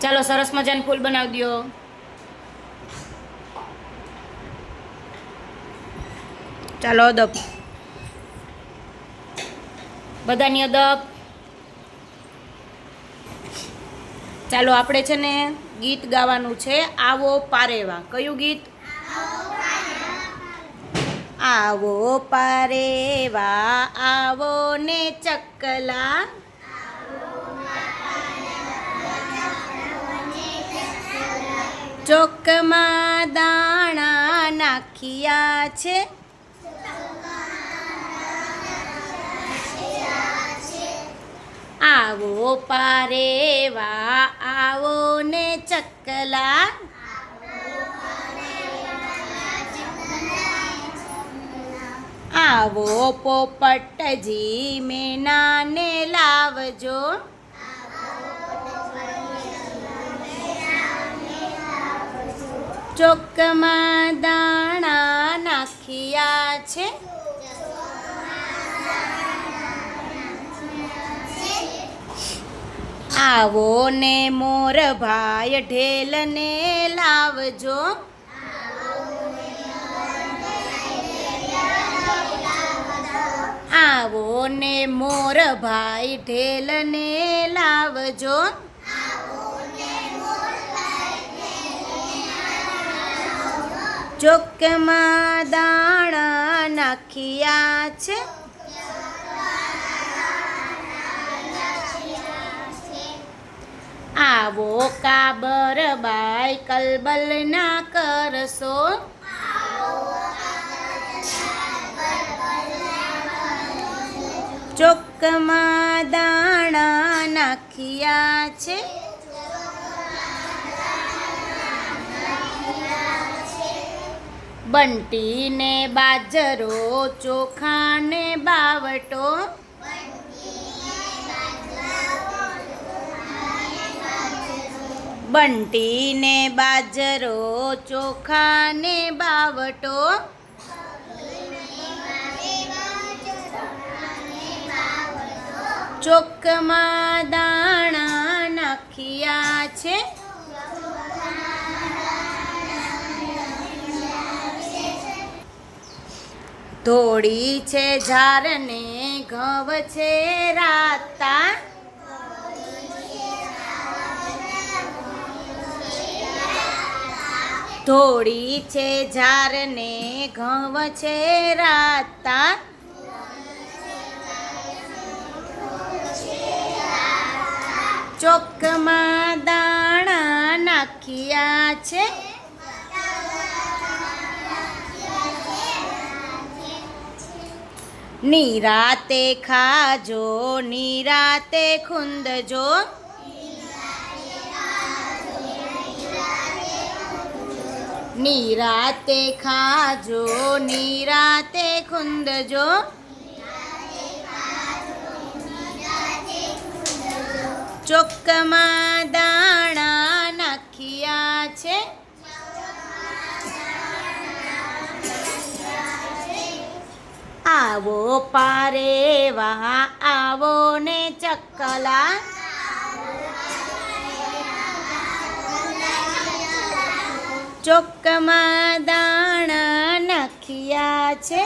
ચાલો સરસ મજાનું ફૂલ બનાવી દો. ચાલો અદબ. બધાની અદબ. ચાલો આપણે છે ને ગીત ગાવાનું છે આવો પારેવા. કયું ગીત? આવો પારેવા, આવો ને ચકલા. ચોકમાં દાણા નાખ્યા છે. આવો પારેવા આવો ને ચકલા. આવો પોપટજી મેનાને લાવજો. ચોકમાં દાણા નાખ્યા છે. આવો ને મોર ભાઈ ઢેલને લાવજો. આવો ને મોર ભાઈ ઢેલને લાવજો. ચોકમાં દાણા નાખિયા છે. આવો કાબર બાય કલબલ ના કરશો. ચોકમાં દાણા નાખ્યા છે. બંટીને બાજરો ચોખાને બાવટો. બંટીને બાજરો ચોખાને બાવટો. ચોકમાં દાણા નાખ્યા છે. ધોળી છે ઝારને ઘવ છે રાતા. ધોળી છે ઝારને ઘવ છે રાતા. ચોકમાં દાણા નાખ્યા છે. નિરાતે ખાજો નિરાતે ખૂંદજો. નિરાતે ખાજો નિરાતે ખૂંદજો. ચોકમાં આવો પારેવા આવો ને ચકલા. ચોકમાં દાણા નાખ્યા છે.